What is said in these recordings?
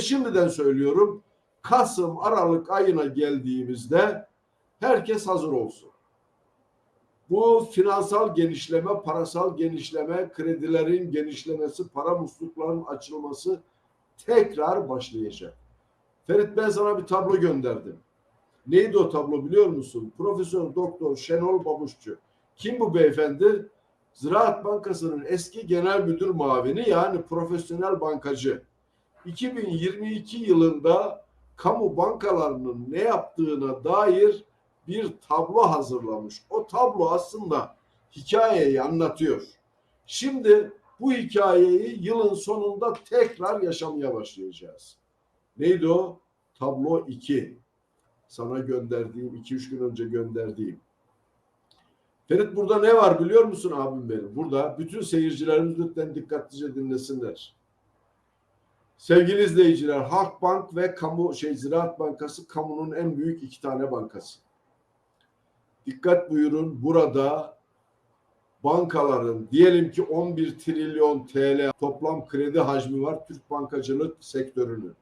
Şimdiden söylüyorum. Kasım, Aralık ayına geldiğimizde herkes hazır olsun. Bu finansal genişleme, parasal genişleme, kredilerin genişlemesi, para musluklarının açılması tekrar başlayacak. Ferit ben sana bir tablo gönderdim. Neydi o tablo biliyor musun? Profesör Doktor Şenol Babuşçu. Kim bu beyefendi? Ziraat Bankası'nın eski genel müdür mavini yani profesyonel bankacı. 2022 yılında kamu bankalarının ne yaptığına dair bir tablo hazırlamış. O tablo aslında hikayeyi anlatıyor. Şimdi bu hikayeyi yılın sonunda tekrar yaşamaya başlayacağız. Neydi o? Tablo 2. Sana gönderdiğim, 2-3 gün önce gönderdiğim. Ferit burada ne var biliyor musun abim benim? Burada bütün seyircilerimiz lütfen dikkatlice dinlesinler. Sevgili izleyiciler, Halkbank ve Kamu şey Ziraat Bankası kamunun en büyük iki tane bankası. Dikkat buyurun burada bankaların diyelim ki 11 trilyon TL toplam kredi hacmi var Türk bankacılık sektörünün.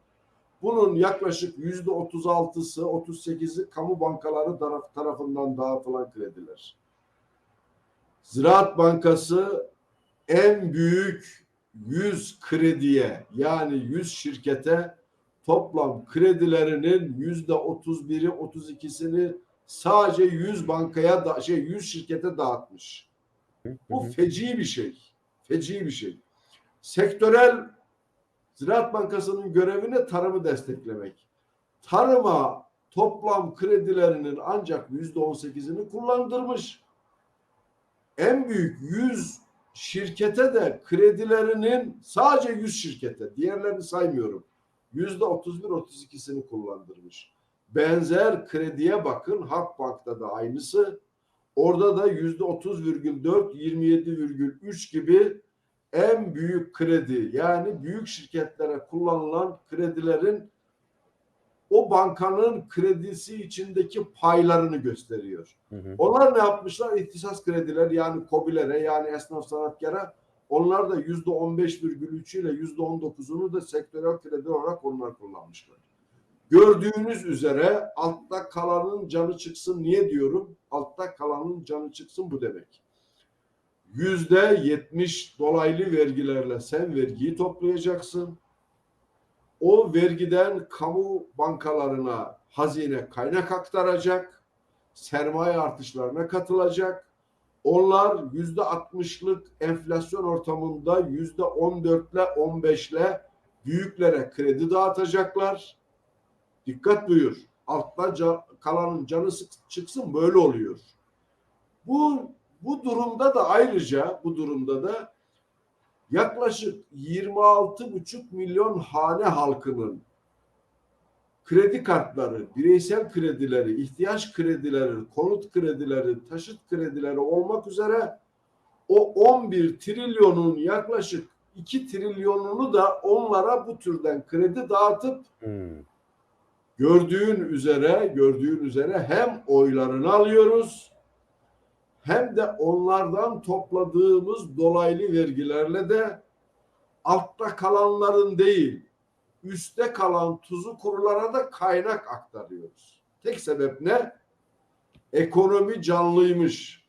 Bunun yaklaşık yüzde 36'sı 38'i kamu bankaları taraf, tarafından dağıtılan krediler. Ziraat Bankası en büyük 100 krediye yani 100 şirkete toplam kredilerinin yüzde 31'i 32'sini sadece 100 bankaya da şey 100 şirkete dağıtmış. Bu feci bir şey. Feci bir şey. Sektörel Ziraat Bankası'nın görevi ne? Tarımı desteklemek. Tarıma toplam kredilerinin ancak yüzde 18'ini kullandırmış. En büyük 100 şirkete de kredilerinin sadece 100 şirkete, diğerlerini saymıyorum. Yüzde 31-32'sini kullandırmış. Benzer krediye bakın Halkbank'ta da aynısı. Orada da yüzde 30,4, 27,3 gibi en büyük kredi yani büyük şirketlere kullanılan kredilerin o bankanın kredisi içindeki paylarını gösteriyor. Hı hı. Onlar ne yapmışlar? İhtisas krediler yani KOBİ'lere yani esnaf sanatkara onlar da yüzde on beş virgül üç ile yüzde on dokuzunu da sektörel kredi olarak onlar kullanmışlar. Gördüğünüz üzere altta kalanın canı çıksın. Niye diyorum? Altta kalanın canı çıksın bu demek. Yüzde yetmiş dolaylı vergilerle sen vergiyi toplayacaksın. O vergiden kamu bankalarına hazine kaynak aktaracak. Sermaye artışlarına katılacak. Onlar yüzde altmışlık enflasyon ortamında yüzde on dörtle on beşle büyüklere kredi dağıtacaklar. Dikkat buyur. Altta ca- kalanın canı çıksın böyle oluyor. Bu bu durumda da ayrıca bu durumda da yaklaşık 26,5 milyon hane halkının kredi kartları, bireysel kredileri, ihtiyaç kredileri, konut kredileri, taşıt kredileri olmak üzere o 11 trilyonun yaklaşık 2 trilyonunu da onlara bu türden kredi dağıtıp Hmm. gördüğün üzere gördüğün üzere hem oylarını alıyoruz hem de onlardan topladığımız dolaylı vergilerle de altta kalanların değil üstte kalan tuzu kurulara da kaynak aktarıyoruz. Tek sebep ne? Ekonomi canlıymış.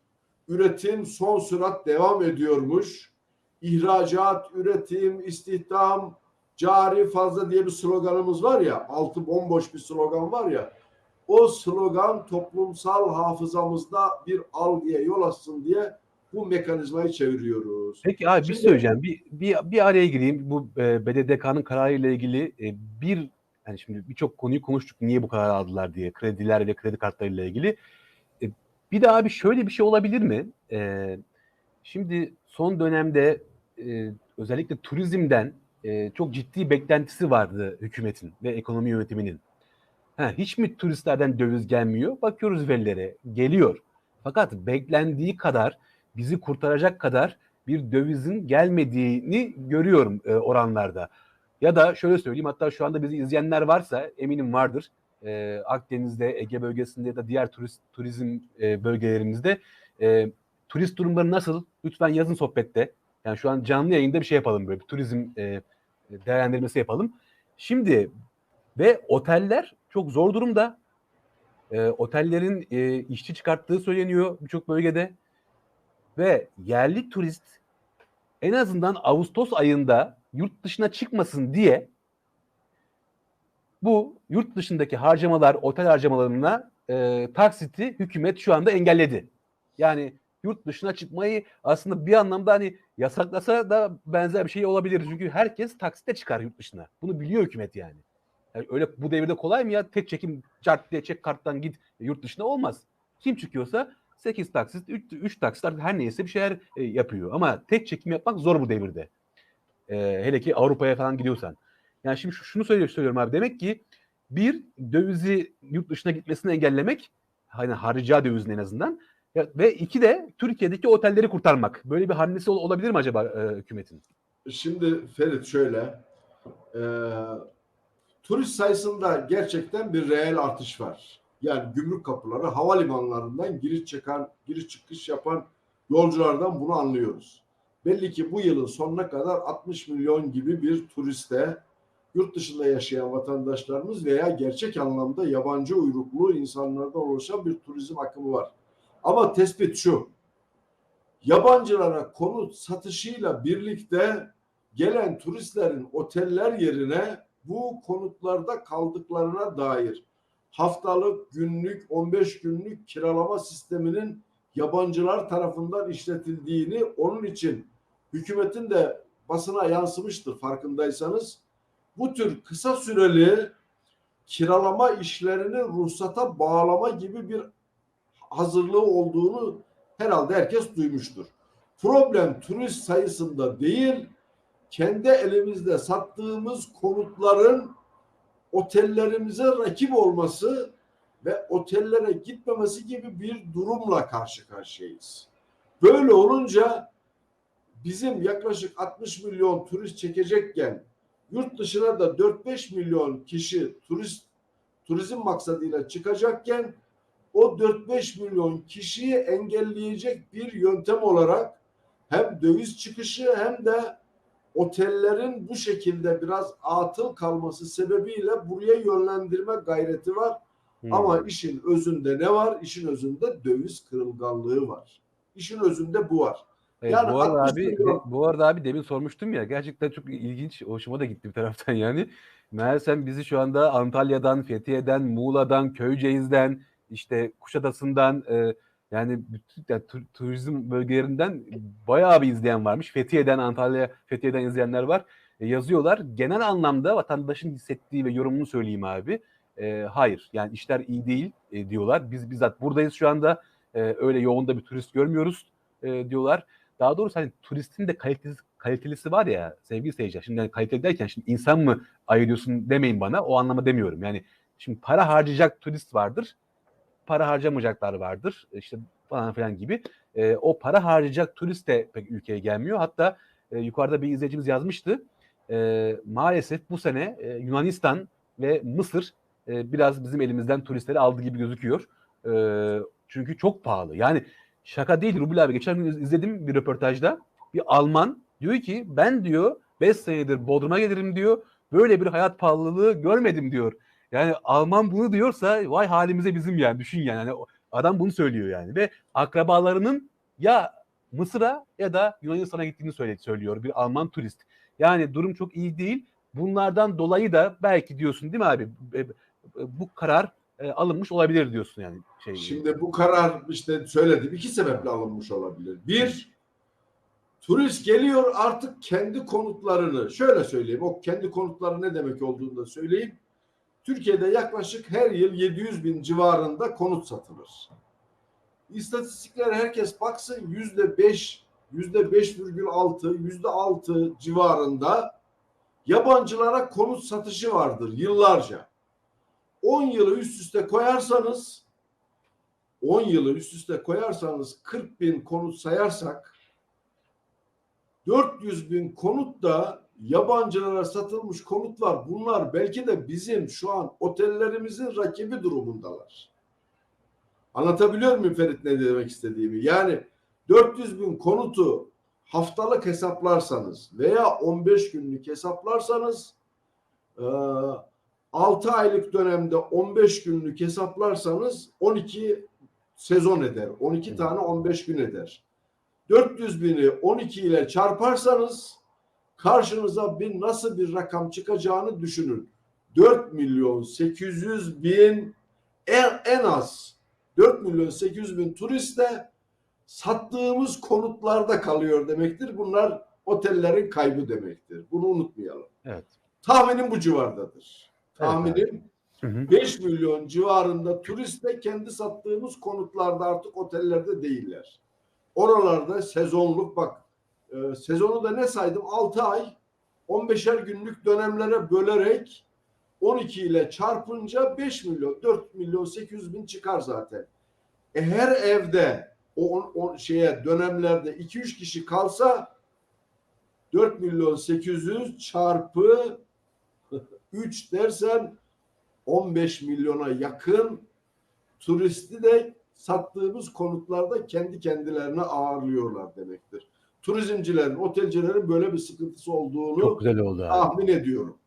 Üretim son sürat devam ediyormuş. İhracat, üretim, istihdam, cari fazla diye bir sloganımız var ya, altı bomboş bir slogan var ya, o slogan toplumsal hafızamızda bir algıya yol açsın diye bu mekanizmayı çeviriyoruz. Peki abi bir Şimdi- şey söyleyeceğim. Bir, bir, bir araya gireyim. Bu e, BDDK'nın kararıyla ilgili e, bir yani şimdi birçok konuyu konuştuk. Niye bu kararı aldılar diye. Krediler ve kredi kartlarıyla ilgili. E, bir de abi şöyle bir şey olabilir mi? E, şimdi son dönemde e, özellikle turizmden e, çok ciddi beklentisi vardı hükümetin ve ekonomi yönetiminin. Ha, hiç mi turistlerden döviz gelmiyor? Bakıyoruz verilere. Geliyor. Fakat beklendiği kadar bizi kurtaracak kadar bir dövizin gelmediğini görüyorum e, oranlarda. Ya da şöyle söyleyeyim hatta şu anda bizi izleyenler varsa eminim vardır. E, Akdeniz'de, Ege bölgesinde ya da diğer turist turizm e, bölgelerimizde e, turist durumları nasıl? Lütfen yazın sohbette. Yani şu an canlı yayında bir şey yapalım böyle bir turizm e, değerlendirmesi yapalım. Şimdi ve oteller çok zor durumda. E, otellerin e, işçi çıkarttığı söyleniyor birçok bölgede. Ve yerli turist en azından Ağustos ayında yurt dışına çıkmasın diye bu yurt dışındaki harcamalar, otel harcamalarına e, taksiti hükümet şu anda engelledi. Yani yurt dışına çıkmayı aslında bir anlamda hani yasaklasa da benzer bir şey olabilir. Çünkü herkes taksitle çıkar yurt dışına. Bunu biliyor hükümet yani. Yani öyle bu devirde kolay mı ya? Tek çekim cart diye çek karttan git yurt dışına olmaz. Kim çıkıyorsa 8 taksit, 3, 3 taksit artık her neyse bir şeyler e, yapıyor. Ama tek çekim yapmak zor bu devirde. E, hele ki Avrupa'ya falan gidiyorsan. Yani şimdi şu- şunu söylüyorum abi. Demek ki bir dövizi yurt dışına gitmesini engellemek hani harcayacağı dövizin en azından ya, ve iki de Türkiye'deki otelleri kurtarmak. Böyle bir hamlesi ol- olabilir mi acaba e, hükümetin? Şimdi Ferit şöyle, e, turist sayısında gerçekten bir reel artış var. Yani gümrük kapıları, havalimanlarından giriş çıkan, giriş çıkış yapan yolculardan bunu anlıyoruz. Belli ki bu yılın sonuna kadar 60 milyon gibi bir turiste yurt dışında yaşayan vatandaşlarımız veya gerçek anlamda yabancı uyruklu insanlardan oluşan bir turizm akımı var. Ama tespit şu, yabancılara konut satışıyla birlikte gelen turistlerin oteller yerine bu konutlarda kaldıklarına dair haftalık, günlük, 15 günlük kiralama sisteminin yabancılar tarafından işletildiğini onun için hükümetin de basına yansımıştır farkındaysanız. Bu tür kısa süreli kiralama işlerini ruhsata bağlama gibi bir hazırlığı olduğunu herhalde herkes duymuştur. Problem turist sayısında değil, kendi elimizde sattığımız konutların otellerimize rakip olması ve otellere gitmemesi gibi bir durumla karşı karşıyayız. Böyle olunca bizim yaklaşık 60 milyon turist çekecekken yurt dışına da 4-5 milyon kişi turist turizm maksadıyla çıkacakken o 4-5 milyon kişiyi engelleyecek bir yöntem olarak hem döviz çıkışı hem de otellerin bu şekilde biraz atıl kalması sebebiyle buraya yönlendirme gayreti var. Hmm. Ama işin özünde ne var? İşin özünde döviz kırılganlığı var. İşin özünde bu var. Evet, yani bu arada 60 abi milyon- bu arada abi demin sormuştum ya gerçekten çok ilginç hoşuma da gitti bir taraftan yani. Meğersem bizi şu anda Antalya'dan, Fethiye'den, Muğla'dan, Köyceğiz'den, işte Kuşadası'ndan e, yani bütün yani tur- turizm bölgelerinden bayağı bir izleyen varmış. Fethiye'den, Antalya, Fethiye'den izleyenler var. E, yazıyorlar. Genel anlamda vatandaşın hissettiği ve yorumunu söyleyeyim abi. E, hayır yani işler iyi değil e, diyorlar. Biz bizzat buradayız şu anda. E, öyle yoğun da bir turist görmüyoruz e, diyorlar. Daha doğrusu hani turistin de kalitesi, kalitelisi var ya sevgili seyirciler. Şimdi yani kaliteli derken şimdi insan mı ayırıyorsun demeyin bana. O anlama demiyorum. Yani şimdi para harcayacak turist vardır. Para harcamayacaklar vardır. İşte falan filan gibi. E, o para harcayacak turist de pek ülkeye gelmiyor. Hatta e, yukarıda bir izleyicimiz yazmıştı. E, maalesef bu sene e, Yunanistan ve Mısır e, biraz bizim elimizden turistleri aldı gibi gözüküyor. E, çünkü çok pahalı. Yani şaka değil Rubil abi. Geçen gün iz- izledim bir röportajda. Bir Alman diyor ki ben diyor 5 senedir Bodrum'a gelirim diyor. Böyle bir hayat pahalılığı görmedim diyor. Yani Alman bunu diyorsa vay halimize bizim yani düşün yani. yani adam bunu söylüyor yani ve akrabalarının ya Mısır'a ya da Yunanistan'a gittiğini söyle, söylüyor bir Alman turist. Yani durum çok iyi değil. Bunlardan dolayı da belki diyorsun değil mi abi? Bu karar e, alınmış olabilir diyorsun yani. Şey, Şimdi bu karar işte söyledim iki sebeple alınmış olabilir. Bir, turist geliyor artık kendi konutlarını şöyle söyleyeyim o kendi konutları ne demek olduğunu da söyleyeyim. Türkiye'de yaklaşık her yıl 700 bin civarında konut satılır. İstatistikler herkes baksın yüzde beş, yüzde beş virgül altı, yüzde altı civarında yabancılara konut satışı vardır yıllarca. 10 yılı üst üste koyarsanız 10 yılı üst üste koyarsanız 40 bin konut sayarsak 400 bin konut da yabancılara satılmış konut var. Bunlar belki de bizim şu an otellerimizin rakibi durumundalar. Anlatabiliyor muyum Ferit ne demek istediğimi? Yani 400 bin konutu haftalık hesaplarsanız veya 15 günlük hesaplarsanız 6 aylık dönemde 15 günlük hesaplarsanız 12 sezon eder. 12 Hı. tane 15 gün eder. 400 bini 12 ile çarparsanız karşınıza bir nasıl bir rakam çıkacağını düşünün. 4 milyon 800 bin en, en az 4 milyon 800 bin turist de sattığımız konutlarda kalıyor demektir. Bunlar otellerin kaybı demektir. Bunu unutmayalım. Evet. Tahminim bu civardadır. Tahminim Hı hı. 5 milyon civarında turist de kendi sattığımız konutlarda artık otellerde değiller. Oralarda sezonluk bak e, sezonu da ne saydım 6 ay 15'er günlük dönemlere bölerek 12 ile çarpınca 5 milyon 4 milyon 800 bin çıkar zaten. E, her evde o, o şeye dönemlerde 2-3 kişi kalsa 4 milyon 800 çarpı 3 dersen 15 milyona yakın turisti de sattığımız konutlarda kendi kendilerine ağırlıyorlar demektir. Turizmcilerin, otelcilerin böyle bir sıkıntısı olduğunu Çok güzel oldu abi. tahmin ediyorum.